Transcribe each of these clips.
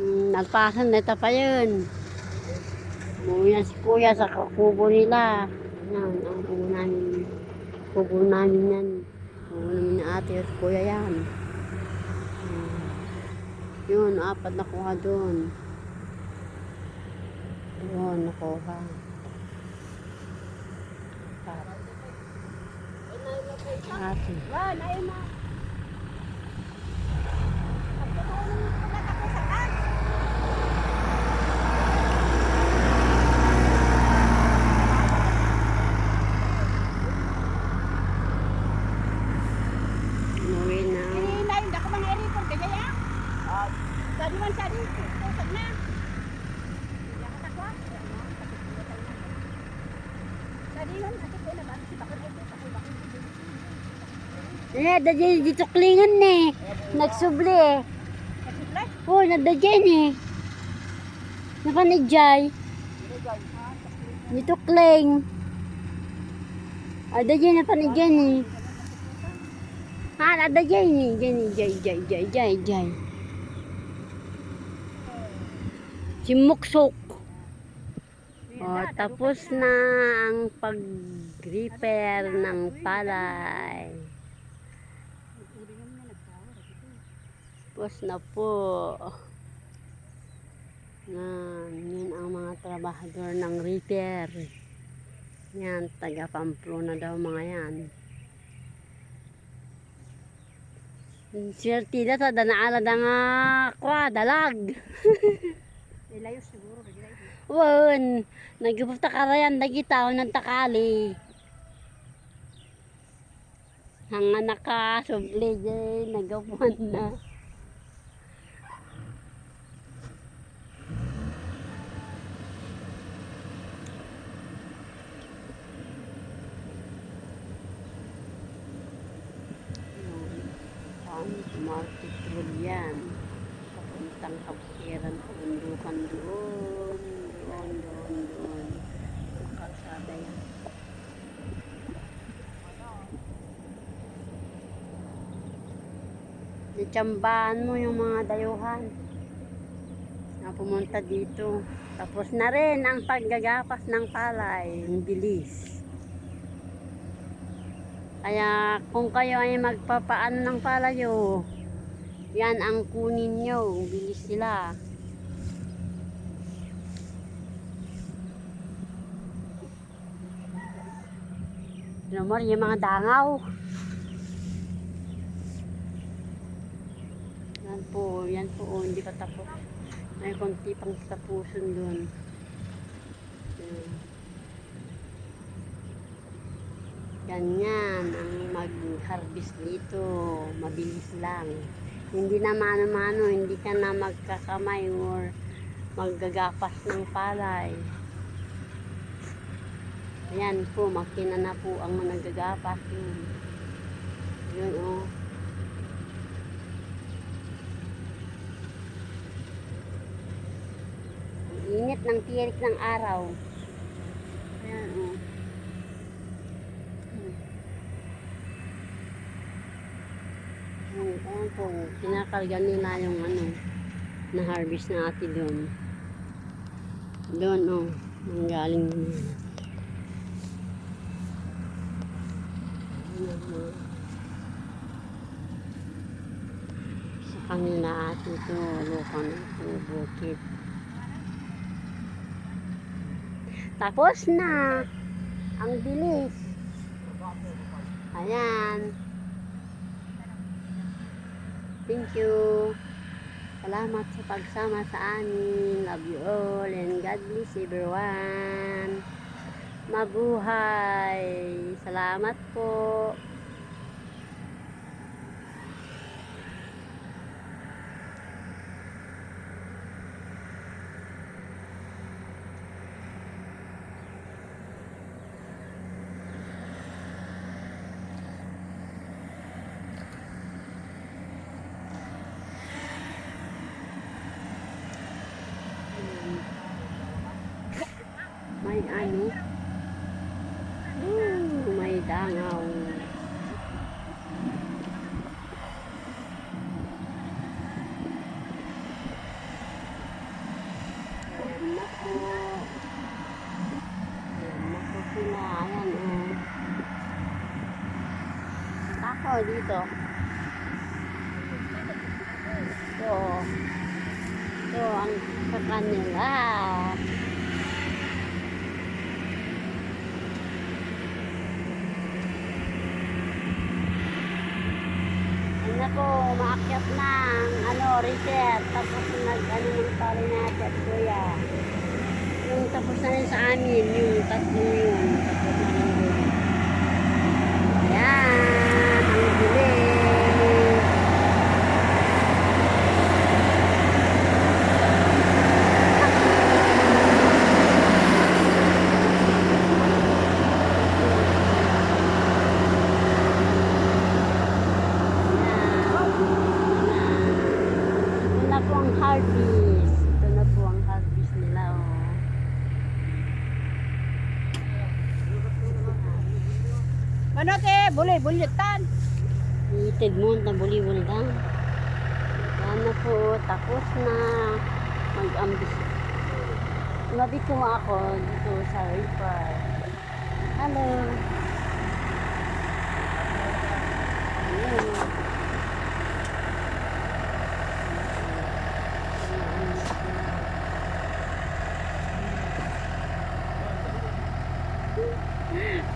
Nagpasan na pa yun. Na si kuya sa kubo nila. Yan, ang kubo namin. Kubo namin yan. Kubo namin ni ate at kuya yan. Yun, apat na kuha doon. Yun, nakuha. Ate. Wan, ayun na. Umuwi na. Ini na yung dako mga eripon kaya ya. Ah, tadi man sa dito, tusag na. Ya ka takwa. Tadi man ate ko na ba si bakit ito sa kuba. Eh, dadyan dito klingan eh. Nagsubli eh. Kasi Oh, nadadyan eh. Napanijay. Dito kling. Ah, dadyan na panidyan eh. Ha, nadadyan eh. Dyan eh, jay, jay, jay, jay, jay. Si Muksok. Tapos na ang pag-repair ng palay. Tapos na po. Yan, yun ang mga trabahador ng repair. Yan, taga Pamplona daw mga yan. Swertida sa danaala da nga kwa, dalag. Ilayo siguro. Wan, nagpupunta ka rayan, nagitaw ng takali. Hanga naka, subli dyan, nagapuan na. Market road yan? Papuntang kabukiran, pabundukan doon, doon, doon, doon. Kalsada yan. Ditsambahan mo yung mga dayuhan na pumunta dito. Tapos na rin ang paggagapas ng palay. Ang bilis. Kaya kung kayo ay magpapaano ng palayo, yan ang kunin nyo. Bilis sila. Lamor, yung mga dangaw. Yan po, yan po, oh, hindi pa tapos. May konti pang tapusin doon. Yan. Ganyan ang mag-harvest dito. Mabilis lang. Hindi na mano-mano, hindi ka na magkakamay or maggagapas ng palay. Ayan po, makina na po ang mga naggagapas. Yun, yun oh. Ang init ng tirik ng araw. Ayan oh. Hmm. Ayan, ayan po, kinakarga nila yung ano, na harvest na ati doon. Doon oh, ang galing nila. Ayan, oh. Sa kanila ati ito, lupa na ito, bukit. Tapos na. Ang bilis. Ayan. Thank you. Salamat sa pagsama sa amin. Love you all and God bless everyone. Mabuhay. Salamat po. Ayan. Mm, may dangaw. Ayan na po. Na po sila. Ayan. Oh. Dito. Ito. Ito ang sa kanila. Ano po, umaakyat ng ano, reset. Tapos nag, ano ng pala natin, kuya. Yung tapos na rin sa amin, yung tatlo yun. Tapos na rin. Ayan, ang bilis. Ito na po ang harvest. Ito na po ang harvest nila, oh. Ano te, buli, bulitan. Itig mo na. Yan na po, tapos na mag-ambis. Mabit ko ako dito sa river. Hello.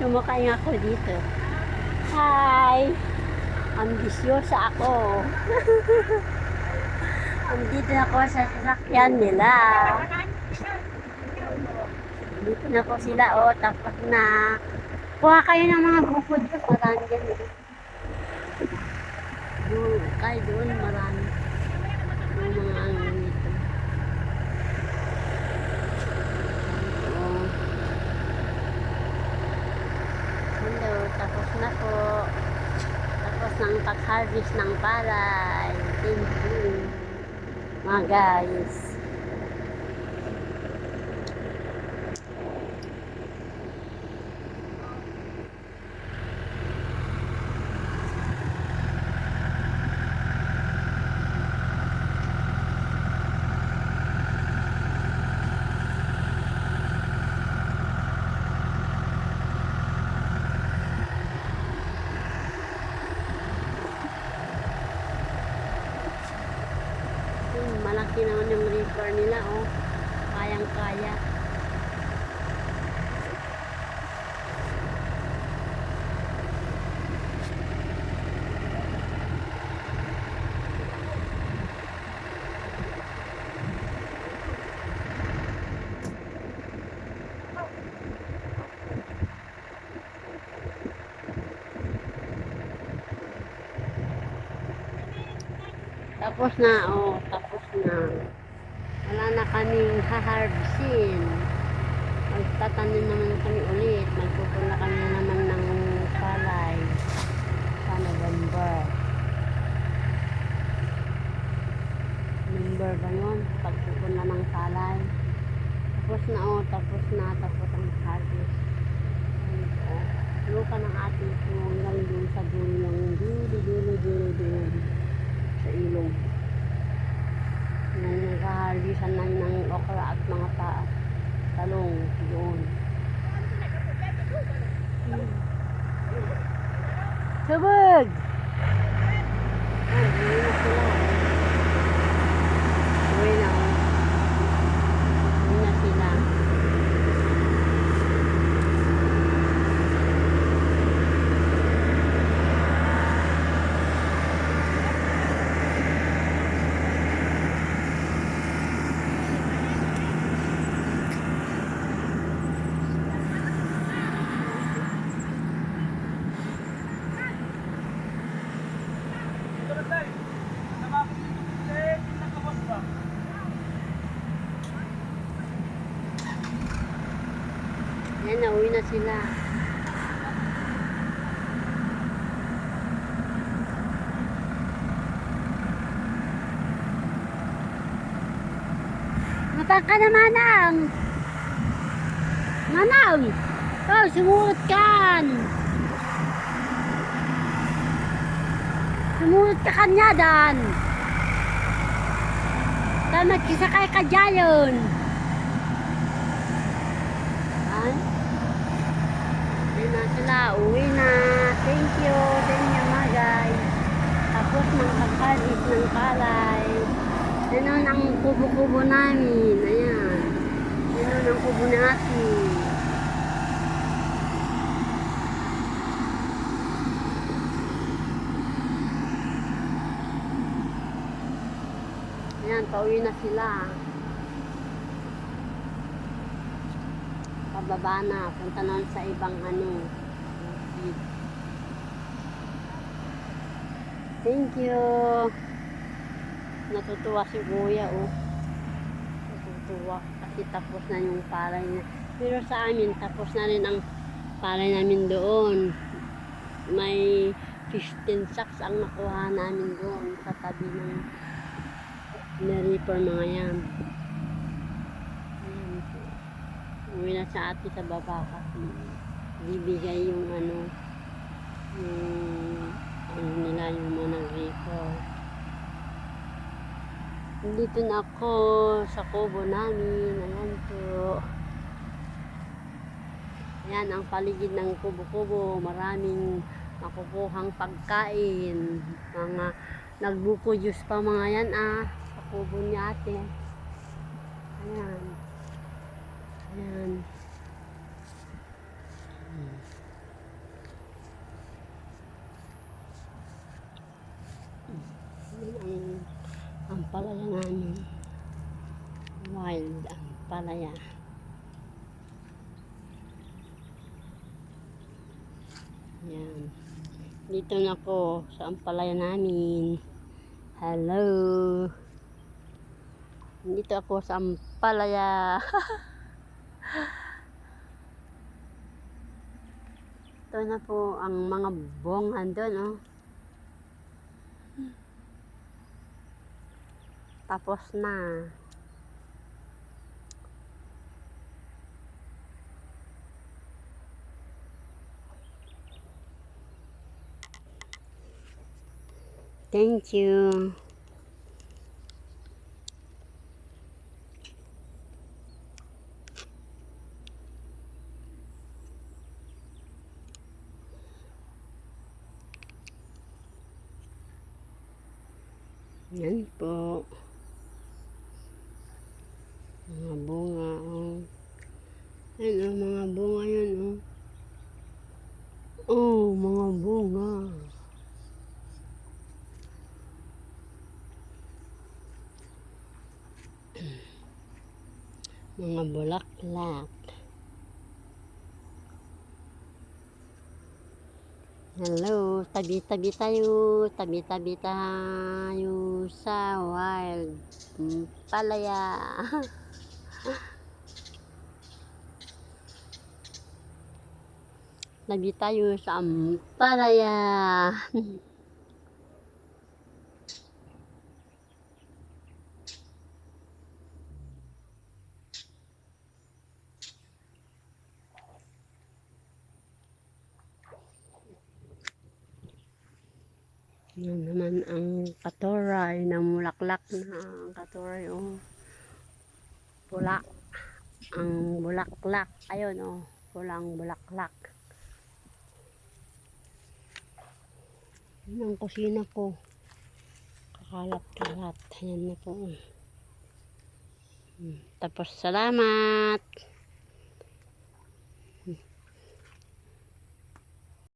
Sumakay ako dito. Hi! Ambisyosa ako. Andito na ako sa sasakyan nila. Dito na po sila, oh, tapos na. Kuha kayo ng mga bukod ko, marami dyan. eh. Doon, kay doon, marami. Yung mga ano dito. Oh. Hello, tapos na po. Tapos ng pag-harvest ng palay. Thank you. Mga guys. Malaki naman yung river nila, oh. Na, oh, tapos na. Wala na kaming haharbisin. Magtatanim naman kami ulit. Magpupula kami na naman ng palay sa November. November ba yun? Pagpupula ng palay. Tapos na, oh, tapos na, tapos ang harvest. Luka ng ating hanggang Çabuk. Na, sila. Mata ka na, Manang! Manang! Oh, sumuot kan! Sumuot ka kanya, Dan! Saan nagkisakay ka dyan? Ay. Sila. Uwi na. Thank you. Thank you mga gulay. Tapos ng pagkalis ng palay. Ganun ang kubo-kubo namin. Ayan. Ganun ang kubo natin. Ayan, pauwi na sila. Pababa na. Punta na sa ibang ano. Bukid. Thank you. Natutuwa si Kuya, oh. Natutuwa kasi tapos na yung palay niya. Pero sa amin, tapos na rin ang palay namin doon. May 15 sacks ang nakuha namin doon sa tabi ng na-reaper mga yan. Uwi na sa ate sa baba kasi bibigay yung ano yung ano nila yung mga nag-reaper. Dito na ako sa kubo namin. Ayan po. Ayan ang paligid ng kubo-kubo. Maraming makukuhang pagkain. Mga nagbuko juice pa mga yan ah. Sa kubo ni ate. Ayan. Ayan ang, palaya namin. Wild ang palaya. Ayan. Dito na ako sa ampalaya namin. Hello. Dito ako sa ampalaya. Ito na po ang mga bong andun, oh. Tapos na. Thank you. Yan po. Mga bunga, oh. Yan, oh, mga bunga yan, oh. Oh, mga bunga. mga bulaklak. Hello, tabi-tabi tayo, tabi-tabi tayo sa wild palaya. Tabi tayo sa palaya. Yan naman ang katoray na mulaklak na ang katoray oh. Pula. Ang bulaklak. Ayun oh. Pulang bulaklak. Yan ang kusina ko. Kakalat-kalat. Ayan na po. Hmm. Tapos salamat.